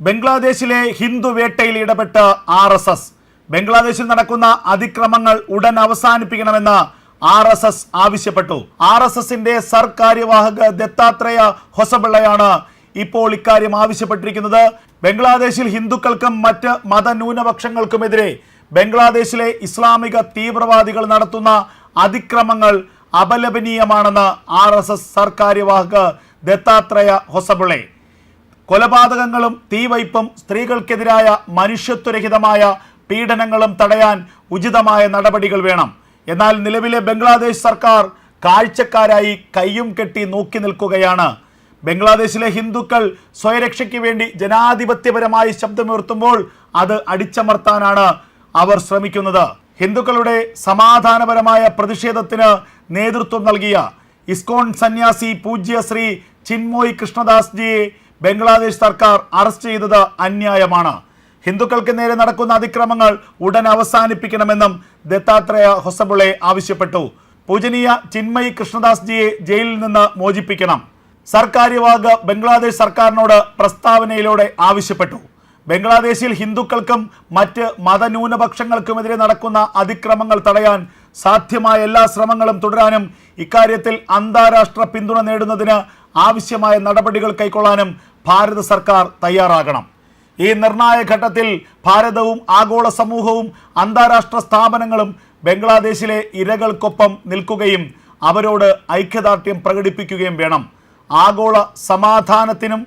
ബംഗ്ലാദേശിലെ ഹിന്ദു വേട്ടയിൽ ഇടപെട്ട് R S S. ബംഗ്ലാദേശിൽ നടക്കുന്ന അതിക്രമങ്ങൾ ഉടൻ അവസാനിപ്പിക്കണമെന്ന് ആർ എസ് എസ് ആവശ്യപ്പെട്ടു. ആർ എസ് എസിന്റെ സർക്കാര്യവാഹക ദത്താത്രേയ ഹൊസബിള്ളയാണ് ഇപ്പോൾ ഇക്കാര്യം ആവശ്യപ്പെട്ടിരിക്കുന്നത്. ബംഗ്ലാദേശിൽ ഹിന്ദുക്കൾക്കും മറ്റ് മതന്യൂനപക്ഷങ്ങൾക്കുമെതിരെ ബംഗ്ലാദേശിലെ ഇസ്ലാമിക തീവ്രവാദികൾ നടത്തുന്ന അതിക്രമങ്ങൾ അപലപനീയമാണെന്ന് ആർ എസ് എസ് സർക്കാര്യവാഹക ദത്താത്രേയ ഹൊസബിളെ കൊലപാതകങ്ങളും തീവയ്പും സ്ത്രീകൾക്കെതിരായ മനുഷ്യത്വരഹിതമായ പീഡനങ്ങളും തടയാൻ ഉചിതമായ നടപടികൾ വേണം. എന്നാൽ നിലവിലെ ബംഗ്ലാദേശ് സർക്കാർ കാഴ്ചക്കാരായി കയ്യും കെട്ടി നോക്കി നിൽക്കുകയാണ്. ബംഗ്ലാദേശിലെ ഹിന്ദുക്കൾ സ്വയരക്ഷയ്ക്ക് വേണ്ടി ജനാധിപത്യപരമായി ശബ്ദമുയർത്തുമ്പോൾ അത് അടിച്ചമർത്താനാണ് അവർ ശ്രമിക്കുന്നത്. ഹിന്ദുക്കളുടെ സമാധാനപരമായ പ്രതിഷേധത്തിന് നേതൃത്വം നൽകിയ ഇസ്കോൺ സന്യാസി പൂജ്യ ശ്രീ ചിന്മോയ് കൃഷ്ണദാസ് ജിയെ ബംഗ്ലാദേശ് സർക്കാർ അറസ്റ്റ് ചെയ്തത് അന്യായമാണ്. ഹിന്ദുക്കൾക്ക് നേരെ നടക്കുന്ന അതിക്രമങ്ങൾ ഉടൻ അവസാനിപ്പിക്കണമെന്നും ദത്താത്രേയ ഹൊസബുളെ ആവശ്യപ്പെട്ടു. പൂജനീയ ചിന്മയി കൃഷ്ണദാസ് ജിയെ ജയിലിൽ നിന്ന് മോചിപ്പിക്കണം. സർക്കാര്യവാഗ് ബംഗ്ലാദേശ് സർക്കാരിനോട് പ്രസ്താവനയിലൂടെ ആവശ്യപ്പെട്ടു. ബംഗ്ലാദേശിൽ ഹിന്ദുക്കൾക്കും മറ്റ് മതന്യൂനപക്ഷങ്ങൾക്കുമെതിരെ നടക്കുന്ന അതിക്രമങ്ങൾ തടയാൻ സാധ്യമായ എല്ലാ ശ്രമങ്ങളും തുടരാനും ഇക്കാര്യത്തിൽ അന്താരാഷ്ട്ര പിന്തുണ നേടുന്നതിന് ആവശ്യമായ നടപടികൾ കൈക്കൊള്ളാനും ഭാരത സർക്കാർ തയ്യാറാകണം. ഈ നിർണായക ഘട്ടത്തിൽ ഭാരതവും ആഗോള സമൂഹവും അന്താരാഷ്ട്ര സ്ഥാപനങ്ങളും ബംഗ്ലാദേശിലെ ഇരകൾക്കൊപ്പം നിൽക്കുകയും അവരോട് ഐക്യദാർഢ്യം പ്രകടിപ്പിക്കുകയും വേണം. ആഗോള സമാധാനത്തിനും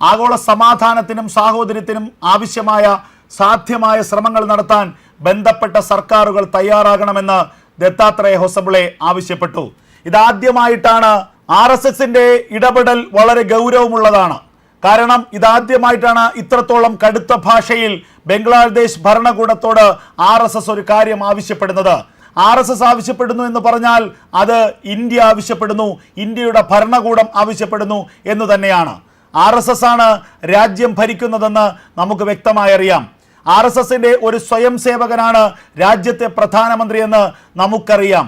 ആഗോള സമാധാനത്തിനും സാഹോദര്യത്തിനും ആവശ്യമായ സാധ്യമായ ശ്രമങ്ങൾ നടത്താൻ ബന്ധപ്പെട്ട സർക്കാരുകൾ തയ്യാറാകണമെന്ന് ദത്താത്രേയ ഹൊസബിളെ ആവശ്യപ്പെട്ടു. ഇതാദ്യമായിട്ടാണ് ആർ എസ് എസിന്റെ ഇടപെടൽ വളരെ ഗൗരവമുള്ളതാണ്. കാരണം ഇതാദ്യമായിട്ടാണ് ഇത്രത്തോളം കടുത്ത ഭാഷയിൽ ബംഗ്ലാദേശ് ഭരണകൂടത്തോട് ആർ എസ് എസ് ഒരു കാര്യം ആവശ്യപ്പെടുന്നത്. ആർ എസ് എസ് ആവശ്യപ്പെടുന്നു എന്ന് പറഞ്ഞാൽ അത് ഇന്ത്യ ആവശ്യപ്പെടുന്നു ഇന്ത്യയുടെ ഭരണകൂടം ആവശ്യപ്പെടുന്നു എന്ന് തന്നെയാണ്. ആർ എസ് എസ് ആണ് രാജ്യം ഭരിക്കുന്നതെന്ന് നമുക്ക് വ്യക്തമായി അറിയാം. ആർ എസ് എസിന്റെ ഒരു സ്വയം സേവകനാണ് രാജ്യത്തെ പ്രധാനമന്ത്രിയെന്ന് നമുക്കറിയാം.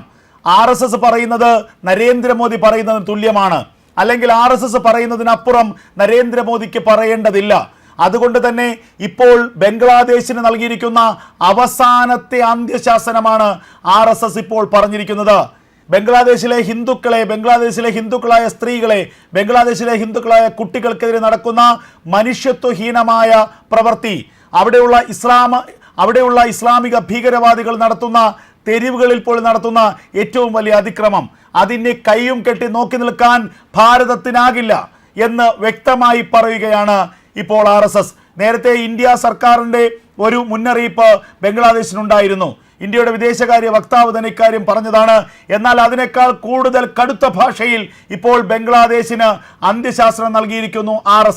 ആർ എസ് എസ് പറയുന്നത് നരേന്ദ്രമോദി പറയുന്നതിന് തുല്യമാണ്. അല്ലെങ്കിൽ ആർ എസ് എസ് പറയുന്നതിനപ്പുറം നരേന്ദ്രമോദിക്ക് പറയേണ്ടതില്ല. അതുകൊണ്ട് തന്നെ ഇപ്പോൾ ബംഗ്ലാദേശിന് നൽകിയിരിക്കുന്ന അവസാനത്തെ അന്ത്യശാസനമാണ് ആർ എസ് എസ് ഇപ്പോൾ പറഞ്ഞിരിക്കുന്നത്. ബംഗ്ലാദേശിലെ ഹിന്ദുക്കളെ ബംഗ്ലാദേശിലെ ഹിന്ദുക്കളായ സ്ത്രീകളെ ബംഗ്ലാദേശിലെ ഹിന്ദുക്കളായ കുട്ടികൾക്കെതിരെ നടക്കുന്ന മനുഷ്യത്വഹീനമായ പ്രവൃത്തി. അവിടെയുള്ള ഇസ്ലാമ അവിടെയുള്ള ഇസ്ലാമിക ഭീകരവാദികൾ നടത്തുന്ന തെരുവുകളിൽ പോലും നടത്തുന്ന ഏറ്റവും വലിയ അതിക്രമം. അതിനെ കൈയും കെട്ടി നോക്കി നിൽക്കാൻ ഭാരതത്തിനാകില്ല എന്ന് വ്യക്തമായി പറയുകയാണ് ഇപ്പോൾ ആർ നേരത്തെ ഇന്ത്യ സർക്കാരിന്റെ ഒരു മുന്നറിയിപ്പ് ബംഗ്ലാദേശിനുണ്ടായിരുന്നു. ഇന്ത്യയുടെ വിദേശകാര്യ വക്താവ് തന്നെ ഇക്കാര്യം പറഞ്ഞതാണ്. എന്നാൽ അതിനേക്കാൾ കൂടുതൽ കടുത്ത ഭാഷയിൽ ഇപ്പോൾ ബംഗ്ലാദേശിന് അന്ത്യശാസ്ത്രം നൽകിയിരിക്കുന്നു ആർ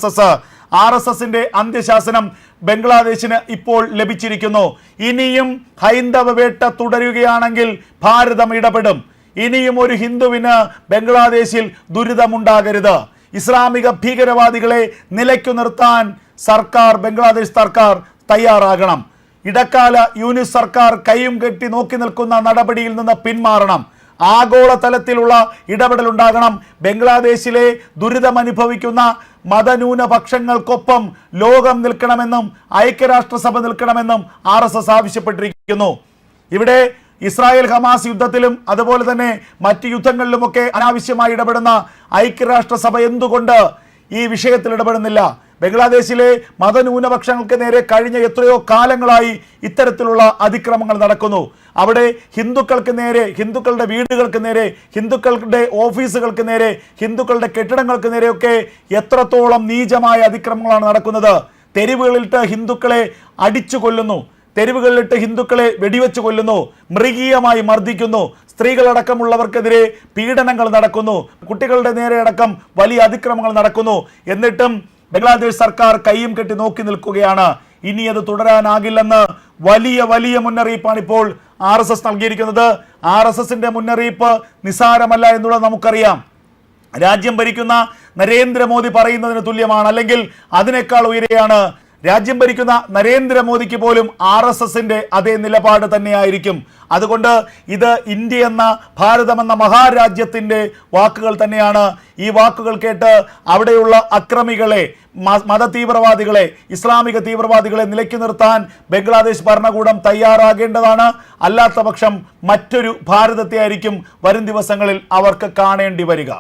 ആർ എസ് എസിന്റെ അന്ത്യശാസനം ബംഗ്ലാദേശിന് ഇപ്പോൾ ലഭിച്ചിരിക്കുന്നു. ഇനിയും ഹൈന്ദവ വേട്ട തുടരുകയാണെങ്കിൽ ഭാരതം ഇടപെടും. ഇനിയും ഒരു ഹിന്ദുവിന് ബംഗ്ലാദേശിൽ ദുരിതമുണ്ടാകരുത്. ഇസ്ലാമിക ഭീകരവാദികളെ നിലയ്ക്കു നിർത്താൻ സർക്കാർ ബംഗ്ലാദേശ് സർക്കാർ തയ്യാറാകണം. ഇടക്കാല യൂണിസ് സർക്കാർ കൈയും കെട്ടി നോക്കി നിൽക്കുന്ന നടപടിയിൽ നിന്ന് പിന്മാറണം. ആഗോളതലത്തിലുള്ള ഉണ്ടാകണം ബംഗ്ലാദേശിലെ ദുരിതമനുഭവിക്കുന്ന മതന്യൂനപക്ഷങ്ങൾക്കൊപ്പം ലോകം നിൽക്കണമെന്നും ഐക്യരാഷ്ട്രസഭ നിൽക്കണമെന്നും ആർ എസ് എസ് ആവശ്യപ്പെട്ടിരിക്കുന്നു. ഇവിടെ ഇസ്രായേൽ ഹമാസ് യുദ്ധത്തിലും അതുപോലെ തന്നെ മറ്റ് യുദ്ധങ്ങളിലുമൊക്കെ അനാവശ്യമായി ഇടപെടുന്ന ഐക്യരാഷ്ട്രസഭ എന്തുകൊണ്ട് ഈ വിഷയത്തിൽ ഇടപെടുന്നില്ല. ബംഗ്ലാദേശിലെ മതന്യൂനപക്ഷങ്ങൾക്ക് നേരെ കഴിഞ്ഞ എത്രയോ കാലങ്ങളായി ഇത്തരത്തിലുള്ള അതിക്രമങ്ങൾ നടക്കുന്നു. അവിടെ ഹിന്ദുക്കൾക്ക് നേരെ ഹിന്ദുക്കളുടെ വീടുകൾക്ക് നേരെ ഹിന്ദുക്കളുടെ ഓഫീസുകൾക്ക് നേരെ ഹിന്ദുക്കളുടെ കെട്ടിടങ്ങൾക്ക് നേരെയൊക്കെ എത്രത്തോളം നീചമായ അതിക്രമങ്ങളാണ് നടക്കുന്നത്. തെരുവുകളിലിട്ട് ഹിന്ദുക്കളെ അടിച്ചു കൊല്ലുന്നു തെരുവുകളിലിട്ട് ഹിന്ദുക്കളെ വെടിവെച്ച് കൊല്ലുന്നു മൃഗീയമായി മർദ്ദിക്കുന്നു സ്ത്രീകളടക്കമുള്ളവർക്കെതിരെ പീഡനങ്ങൾ നടക്കുന്നു കുട്ടികളുടെ നേരെ അടക്കം വലിയ അതിക്രമങ്ങൾ നടക്കുന്നു. എന്നിട്ടും ബംഗ്ലാദേശ് സർക്കാർ കൈയും കെട്ടി നോക്കി നിൽക്കുകയാണ്. ഇനി അത് തുടരാനാകില്ലെന്ന് വലിയ വലിയ മുന്നറിയിപ്പാണ് ഇപ്പോൾ ആർ എസ് എസ് നൽകിയിരിക്കുന്നത്. ആർ എസ് എസിന്റെ മുന്നറിയിപ്പ് നിസാരമല്ല എന്നുള്ളത് നമുക്കറിയാം. രാജ്യം ഭരിക്കുന്ന നരേന്ദ്രമോദി പറയുന്നതിന് തുല്യമാണ്. അല്ലെങ്കിൽ അതിനേക്കാൾ ഉയരെയാണ് രാജ്യം ഭരിക്കുന്ന നരേന്ദ്രമോദിക്ക് പോലും ആർ എസ് എസിന്റെ അതേ നിലപാട് തന്നെയായിരിക്കും. അതുകൊണ്ട് ഇത് ഇന്ത്യ എന്ന ഭാരതമെന്ന മഹാരാജ്യത്തിന്റെ വാക്കുകൾ തന്നെയാണ്. ഈ വാക്കുകൾ കേട്ട് അവിടെയുള്ള അക്രമികളെ മത തീവ്രവാദികളെ ഇസ്ലാമിക തീവ്രവാദികളെ നിലയ്ക്ക് നിർത്താൻ ബംഗ്ലാദേശ് ഭരണകൂടം തയ്യാറാകേണ്ടതാണ്. അല്ലാത്ത പക്ഷം മറ്റൊരു ഭാരതത്തെ ആയിരിക്കും വരും ദിവസങ്ങളിൽ അവർക്ക് കാണേണ്ടി വരിക.